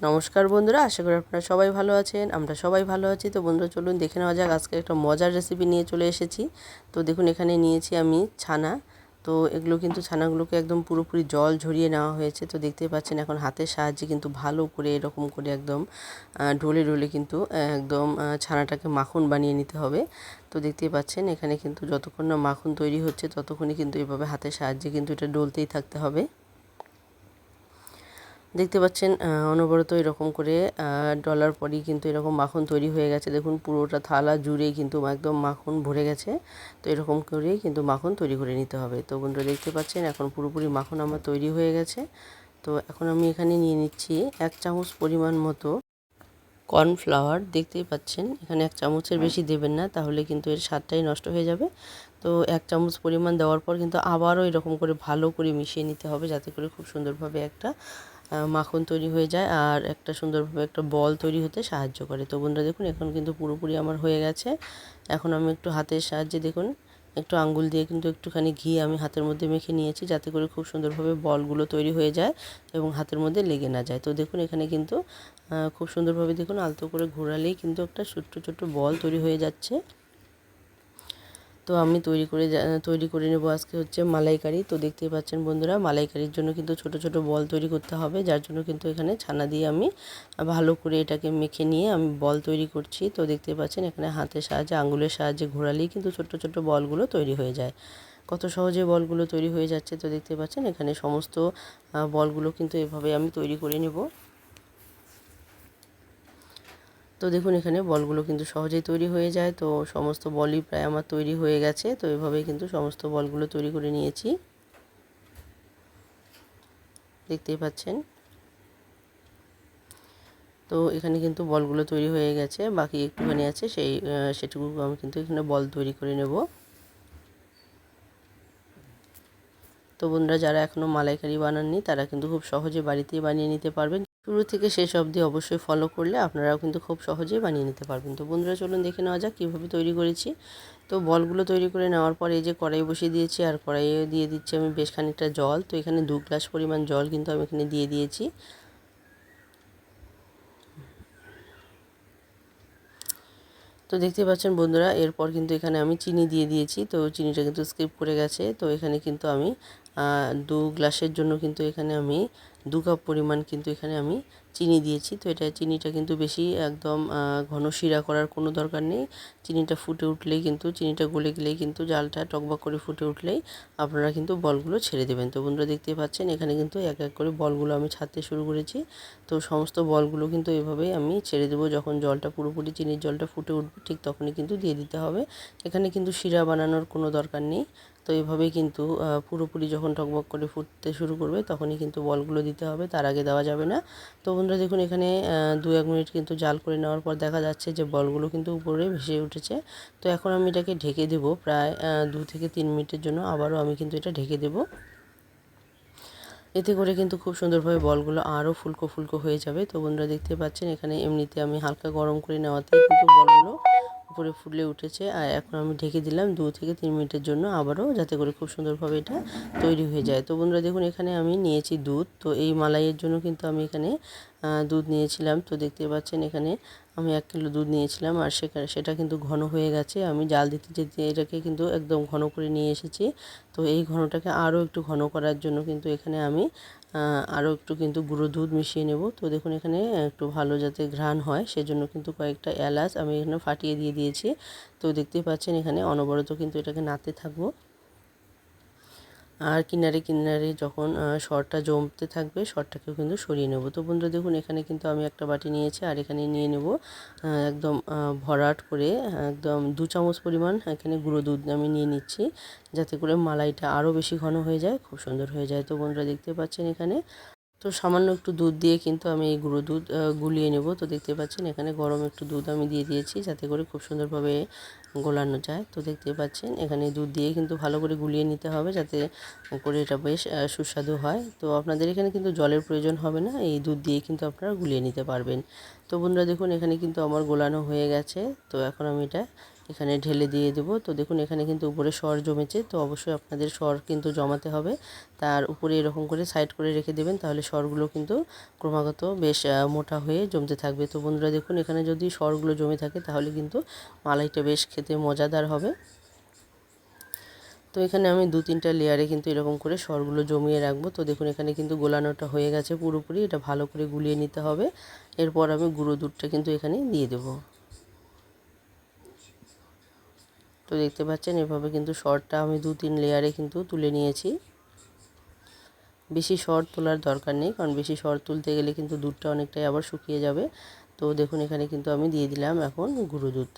নমস্কার বন্ধুরা, আশা করি আপনারা সবাই ভালো আছেন, আমরা সবাই ভালো আছি। তো বন্ধুরা, চলুন দেখে নেওয়া যাক, আজকে একটা মজার রেসিপি নিয়ে চলে এসেছি। তো দেখুন, এখানে নিয়েছি আমি ছানা। তো এগুলো কিন্তু ছানাগুলোকে একদম পুরোপুরি জল ঝরিয়ে নেওয়া হয়েছে। তো দেখতেই পাচ্ছেন, এখন হাতের সাহায্যে কিন্তু ভালো করে, এরকম করে একদম ঢোলে ঢলে কিন্তু একদম ছানাটাকে মাখন বানিয়ে নিতে হবে। তো দেখতেই পাচ্ছেন, এখানে কিন্তু যতক্ষণ না মাখন তৈরি হচ্ছে, ততক্ষণই কিন্তু এভাবে হাতের সাহায্যে কিন্তু এটা ডলতেই থাকতে হবে। দেখতে পাচ্ছেন অনবরত এরকম করে ডলার পরই কিন্তু এরকম মাখন তৈরি হয়ে গেছে। দেখুন, পুরোটা থালা জুড়েই কিন্তু একদম মাখন ভরে গেছে। তো এরকম করেই কিন্তু মাখন তৈরি করে নিতে হবে। তো বন্ধুরা দেখতে পাচ্ছেন, এখন পুরোপুরি মাখন আমার তৈরি হয়ে গেছে। তো এখন আমি এখানে নিয়ে নিচ্ছি এক চামচ পরিমাণ মতো কর্নফ্লাওয়ার। দেখতেই পাচ্ছেন, এখানে এক চামচের বেশি দেবেন না, তাহলে কিন্তু এর স্বাদটাই নষ্ট হয়ে যাবে। তো এক চামচ পরিমাণ দেওয়ার পর কিন্তু আবারও এরকম করে ভালো করে মিশিয়ে নিতে হবে, যাতে করে খুব সুন্দরভাবে একটা মাখন তৈরি হয়ে যায় আর একটা সুন্দরভাবে একটা বল তৈরি হতে সাহায্য করে। তো বন্ধুরা দেখুন, এখন কিন্তু পুরোপুরি আমার হয়ে গেছে। এখন আমি একটু হাতের সাহায্যে দেখুন, একটু আঙ্গুল দিয়ে কিন্তু একটুখানি ঘি আমি হাতের মধ্যে মেখে নিয়েছি যাতে করে খুব সুন্দরভাবে বলগুলো তৈরি হয়ে যায় এবং হাতের মধ্যে লেগে না যায়। তো দেখুন, এখানে কিন্তু খুব সুন্দরভাবে দেখুন, আলতো করে ঘোরালেই কিন্তু একটা ছোট্ট ছোট্ট বল তৈরি হয়ে যাচ্ছে। তো আমি তৈরি করে তৈরি করে নেব আজকে হচ্ছে মালাইকারি। তো দেখতেই পাচ্ছেন বন্ধুরা, মালাইকারির জন্য কিন্তু ছোট ছোট বল তৈরি করতে হবে, যার জন্য কিন্তু এখানে ছানা দিয়ে আমি ভালো করে এটাকে মেখে নিয়ে আমি বল তৈরি করছি। তো দেখতে পাচ্ছেন এখানে হাতের সাহায্যে আঙুলের সাহায্যে ঘোরালেই কিন্তু ছোট্ট ছোট্ট বলগুলো তৈরি হয়ে যায়। কত সহজে বলগুলো তৈরি হয়ে যাচ্ছে, তো দেখতে পাচ্ছেন এখানে সমস্ত বলগুলো কিন্তু এভাবে আমি তৈরি করে নেব। তো দেখুন, এখানে বলগুলো কিন্তু সহজেই তৈরি হয়ে যায়। তো সমস্ত বলই প্রায় আমার তৈরি হয়ে গেছে। তো এভাবেই কিন্তু সমস্ত বলগুলো তৈরি করে নিয়েছি। দেখতেই পাচ্ছেন। তো এখানে কিন্তু বলগুলো তৈরি হয়ে গেছে। বাকি একটুখানি আছে, সেই সেটুকু আমি কিন্তু এখানে বল তৈরি করে নেব। তো বন্ধুরা, যারা এখনও মালাইকারি বানাননি, তারা কিন্তু খুব সহজে বাড়িতেই বানিয়ে নিতে পারবেন। শুরু থেকে শেষ অবধি অবশ্যই ফলো করলে আপনারাও কিন্তু খুব সহজেই বানিয়ে নিতে পারবেন। তো বন্ধুরা, চলুন দেখে নেওয়া যাক কীভাবে তৈরি করেছি। তো বলগুলো তৈরি করে নেওয়ার পর এই যে কড়াই বসিয়ে দিয়েছি আর কড়াইয়ে দিয়ে দিচ্ছি আমি বেশ খানিকটা জল। তো এখানে দু গ্লাস পরিমাণ জল কিন্তু আমি এখানে দিয়ে দিয়েছি। তো দেখতে পাচ্ছেন বন্ধুরা, এরপর কিন্তু এখানে আমি চিনি দিয়ে দিয়েছি। তো চিনিটা কিন্তু স্কিপ করে গেছে। তো এখানে কিন্তু আমি দু গ্লাসের জন্য কিন্তু এখানে আমি দু কাপ পরিমাণ কিন্তু এখানে আমি চিনি দিয়েছি। তো এটা চিনিটা কিন্তু বেশি একদম ঘন শিরা করার কোনো দরকার নেই। চিনিটা ফুটে উঠলেই কিন্তু, চিনিটা গলে গেলেই কিন্তু জালটা টকবক করে ফুটে উঠলেই আপনারা কিন্তু বলগুলো ছেড়ে দেবেন। তো বন্ধুরা দেখতে পাচ্ছেন, এখানে কিন্তু এক এক করে বলগুলো আমি ছাড়তে শুরু করেছি। তো সমস্ত বলগুলো কিন্তু এভাবেই আমি ছেড়ে দেবো। যখন জলটা, পুরোপুরি চিনির জলটা ফুটে উঠবে, ঠিক তখনই কিন্তু দিয়ে দিতে হবে। এখানে কিন্তু শিরা বানানোর কোনো দরকার নেই। তো এইভাবেই কিন্তু পুরোপুরি যখন টকবক করে ফুটতে শুরু করবে তখনই কিন্তু বলগুলো দিতে হবে, তার আগে দেওয়া যাবে না। তো বন্ধুরা দেখুন এখানে দু এক মিনিট কিন্তু জাল করে নেওয়ার পর দেখা যাচ্ছে যে বলগুলো কিন্তু উপরে ভেসে উঠেছে। তো এখন আমি এটাকে ঢেকে দেব প্রায় দু থেকে তিন মিনিটের জন্য, আবারও আমি কিন্তু এটা ঢেকে দেব। এতে করে কিন্তু খুব সুন্দরভাবে বলগুলো আরও ফুলকো ফুলকো হয়ে যাবে। তো বন্ধুরা দেখতে পাচ্ছেন এখানে এমনিতে আমি হালকা গরম করে নেওয়াতেই কিন্তু বলগুলো উপরে ফুলে উঠেছে আর এখন আমি ঢেকে দিলাম দু থেকে তিন মিনিটের জন্য আবারও, যাতে করে খুব সুন্দরভাবে এটা তৈরি হয়ে যায়। তো বন্ধুরা, দেখুন, এখানে আমি নিয়েছি দুধ। তো এই মালাইয়ের জন্য কিন্তু আমি এখানে দুধ নিয়েছিলাম। তো দেখতে পাচ্ছেন, এখানে আমি এক কিলো দুধ নিয়েছিলাম আর সেখানে সেটা কিন্তু ঘন হয়ে গেছে। আমি জাল দিতে, যেতে এটাকে কিন্তু একদম ঘন করে নিয়ে এসেছি। তো এই ঘনটাকে আরও একটু ঘন করার জন্য কিন্তু এখানে আমি আরও একটু কিন্তু গুঁড়ো দুধ মিশিয়ে নেব। তো দেখুন, এখানে একটু ভালো যাতে ঘ্রাণ হয়, সেজন্য কিন্তু কয়েকটা এলাচ আমি এখানে ফাটিয়ে দিয়ে দিয়েছি। তো দেখতেই পাচ্ছেন, এখানে অনবরত কিন্তু এটাকে নাতে থাকব। আর কিনারে কিনারে যখন শরটা জমতে থাকবে শরটাকেও কিন্তু সরিয়ে নেব। তো বন্ধুরা দেখুন, এখানে কিন্তু আমি একটা বাটি নিয়েছি আর এখানে নিয়ে নেব একদম ভরাট করে, একদম দু চামচ পরিমাণ এখানে গুঁড়ো দুধ আমি নিয়ে নিচ্ছি, যাতে করে মালাইটা আরও বেশি ঘন হয়ে যায়, খুব সুন্দর হয়ে যায়। তো বন্ধুরা দেখতে পাচ্ছেন এখানে, তো সামান্য একটু দুধ দিয়ে কিন্তু আমি এই গুঁড়ো দুধ গুলিয়ে নেব। তো দেখতে পাচ্ছেন এখানে গরম একটু দুধ আমি দিয়ে দিয়েছি, যাতে করে খুব সুন্দরভাবে গোলানো যায়। তো দেখতে পাচ্ছেন, এখানে দুধ দিয়ে কিন্তু ভালো করে গুলিয়ে নিতে হবে যাতে করে এটা বেশ সুস্বাদু হয়। তো আপনাদের এখানে কিন্তু জলের প্রয়োজন হবে না, এই দুধ দিয়ে কিন্তু আপনারা গুলিয়ে নিতে পারবেন। তো বন্ধুরা দেখুন, এখানে কিন্তু আমার গোলানো হয়ে গেছে। তো এখন আমি এটা এখানে ঢেলে দিয়ে দেবো। তো দেখুন, এখানে কিন্তু উপরে সর জমেছে। তো অবশ্যই আপনাদের সর কিন্তু জমাতে হবে। তার উপরে এরকম করে সাইড করে রেখে দেবেন, তাহলে সরগুলো কিন্তু ক্রমাগত বেশ মোটা হয়ে জমতে থাকবে। তো বন্ধুরা, দেখুন, এখানে যদি সরগুলো জমে থাকে, তাহলে কিন্তু মালাইটা বেশ খেতে মজাদার হবে। তো এখানে আমি দু তিনটা লেয়ারে কিন্তু এরকম করে সরগুলো জমিয়ে রাখব। তো দেখুন, এখানে কিন্তু গোলানোটা হয়ে গেছে পুরোপুরি। এটা ভালো করে গুলিয়ে নিতে হবে। এরপর আমি গুঁড়ো দুধটা কিন্তু এখানে দিয়ে দেবো। তো দেখতে পাচ্ছেন, এভাবে কিন্তু শর্টটা আমি দু তিন লেয়ারে কিন্তু তুলে নিয়েছি। বেশি শর্ট তোলার দরকার নেই, কারণ বেশি শর্ট তুলতে গেলে কিন্তু দুধটা অনেকটাই আবার শুকিয়ে যাবে। তো দেখুন, এখানে কিন্তু আমি দিয়ে দিলাম এখন গুঁড়ো দুধ।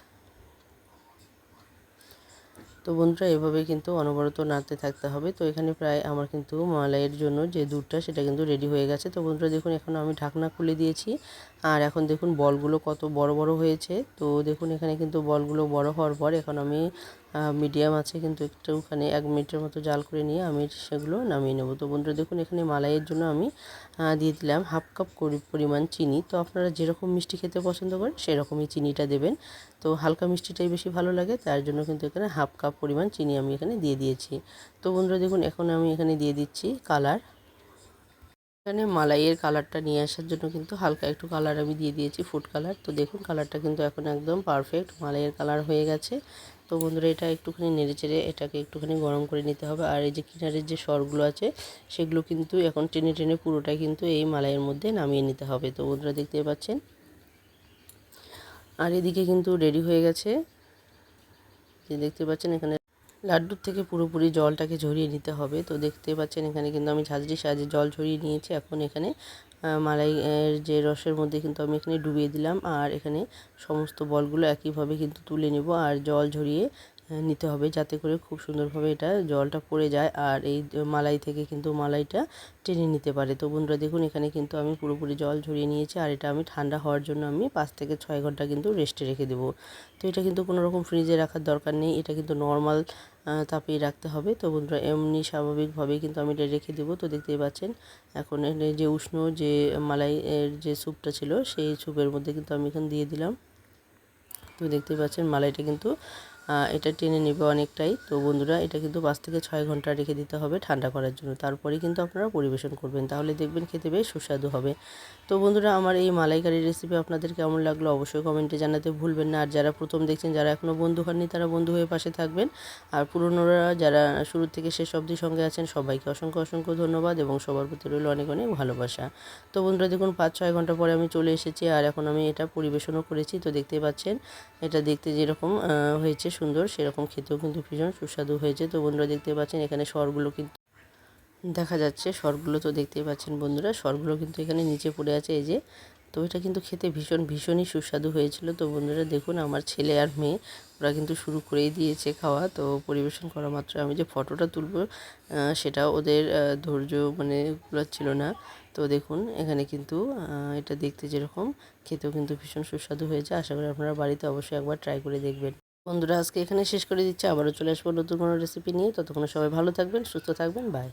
তো বন্ধুরা, এভাবে কিন্তু অনবরত নাড়তে থাকতে হবে। তো এখানে প্রায় আমার কিন্তু মালাইয়ের জন্য যে দুধটা, সেটা কিন্তু রেডি হয়ে গেছে। তো বন্ধুরা, দেখুন, এখন আমি ঢাকনা খুলে দিয়েছি। আর এখন দেখুন, বলগুলো কত বড় বড় হয়েছে। তো দেখুন, এখানে কিন্তু বলগুলো বড় হওয়ার পর এখন আমি মিডিয়াম আছে, কিন্তু একটুখানি এক মিনিটের মতো জাল করে নিয়ে আমি সেগুলো নামিয়ে নেব। তো বন্ধুরা, দেখুন, এখানে মালাইয়ের জন্য আমি দিয়ে দিলাম হাফ কাপ পরিমাণ চিনি। তো আপনারা যেরকম মিষ্টি খেতে পছন্দ করেন, সেরকমই চিনিটা দেবেন। তো হালকা মিষ্টিটাই বেশি ভালো লাগে, তার জন্য কিন্তু এখানে হাফ কাপ পরিমাণ চিনি আমি এখানে দিয়ে দিয়েছি। তো বন্ধুরা, দেখুন, এখন আমি এখানে দিয়ে দিচ্ছি কালার। এখানে মালাইয়ের কালারটা নিয়ে আসার জন্য কিন্তু হালকা একটু কালার আমি দিয়ে দিয়েছি ফুড কালার। তো দেখুন, কালারটা কিন্তু এখন একদম পারফেক্ট মালাইয়ের কালার হয়ে গেছে। তো বন্ধুরা এটা একটুখানি নেড়ে চেড়ে এটাকে একটুখানি গরম করে নিতে হবে। আর এই যে কিনারের যে সরগুলো আছে, সেগুলো কিন্তু এখন টেনে টেনে পুরোটাই কিন্তু এই মালাইয়ের মধ্যে নামিয়ে নিতে হবে। তো বন্ধুরা দেখতে পাচ্ছেন? আর এদিকে কিন্তু রেডি হয়ে গেছে। যে দেখতে পাচ্ছেন এখানে লাড্ডুর থেকে পুরোপুরি জলটাকে ঝরিয়ে নিতে হবে। তো দেখতে পাচ্ছেন এখানে কিন্তু আমি ঝাঁঝরির সাহায্যে জল ঝরিয়ে নিয়েছি। এখন এখানে মালাইয়ের যে রসের মধ্যে কিন্তু আমি এখানে ডুবিয়ে দিলাম আর এখানে সমস্ত বলগুলো একইভাবে কিন্তু তুলে নেব আর জল ঝরিয়ে নিতে হবে যাতে করে খুব সুন্দরভাবে এটা জলটা পড়ে যায় আর এই মালাই থেকে কিন্তু মালাইটা টেনে নিতে পারে। তো বন্ধুরা দেখুন, এখানে কিন্তু আমি পুরোপুরি জল ঝরিয়ে নিয়েছি আর এটা আমি ঠান্ডা হওয়ার জন্য আমি পাঁচ থেকে ছয় ঘণ্টা কিন্তু রেস্টে রেখে দেবো। তো এটা কিন্তু কোনো রকম ফ্রিজে রাখার দরকার নেই, এটা কিন্তু নর্মাল তাপেই রাখতে হবে। তো বন্ধুরা এমনি স্বাভাবিকভাবেই কিন্তু আমি এটা রেখে দেবো। তো দেখতেই পাচ্ছেন, এখন যে উষ্ণ যে মালাইয়ের যে স্যুপটা ছিল, সেই স্যুপের মধ্যে কিন্তু আমি এখানে দিয়ে দিলাম। তো দেখতেই পাচ্ছেন, মালাইটা কিন্তু এটা টেনে নেবে অনেকটাই। তো বন্ধুরা, এটা কিন্তু পাঁচ থেকে ছয় ঘণ্টা রেখে দিতে হবে ঠান্ডা করার জন্য। তারপরে কিন্তু আপনারা পরিবেশন করবেন। তাহলে দেখবেন খেতে বেশ সুস্বাদু হবে। তো বন্ধুরা, আমার এই মালাইকারির রেসিপি আপনাদের কেমন লাগল অবশ্যই কমেন্টে জানাতে ভুলবেন না। আর যারা প্রথম দেখছেন, যারা এখনও বন্ধু হননি, তারা বন্ধু হয়ে পাশে থাকবেন। আর পুরনোরা যারা শুরু থেকে শেষ অবধি সঙ্গে আছেন, সবাইকে অসংখ্য অসংখ্য ধন্যবাদ এবং সবার প্রতি রইল অনেক অনেক ভালোবাসা। তো বন্ধুরা, দেখুন, পাঁচ ছয় ঘণ্টা পরে আমি চলে এসেছি। আর এখন আমি এটা পরিবেশনও করেছি। তো দেখতেই পাচ্ছেন, এটা দেখতে যেরকম হয়েছে সুন্দর, সেরকম খেতেও কিন্তু ভীষণ সুস্বাদু হয়েছে তো বন্ধুরা দেখতে পাচ্ছেন, এখানে স্বরগুলো কিন্তু দেখা যাচ্ছে স্বরগুলো তো দেখতেই পাচ্ছেন বন্ধুরা। স্বরগুলো কিন্তু এখানে নিচে পড়ে আছে, এই যে। তো এটা কিন্তু খেতে ভীষণ, ভীষণই সুস্বাদু হয়েছিল। তো বন্ধুরা দেখুন, আমার ছেলে আর মেয়ে, ওরা কিন্তু শুরু করেই দিয়েছে খাওয়া। তো পরিবেশন করা মাত্র আমি যে ফটোটা তুলব সেটা ওদের ধৈর্য মানে ছিল না। তো দেখুন, এখানে কিন্তু এটা দেখতে যেরকম, খেতেও কিন্তু ভীষণ সুস্বাদু হয়েছে। আশা করি আপনারা বাড়িতে অবশ্যই একবার ট্রাই করে দেখবেন। বন্ধুরা, আজকে এখানে শেষ করে দিচ্ছি। আবারও চলে আসব নতুন কোনো রেসিপি নিয়ে। ততক্ষণ সবাই ভালো থাকবেন, সুস্থ থাকবেন। বাই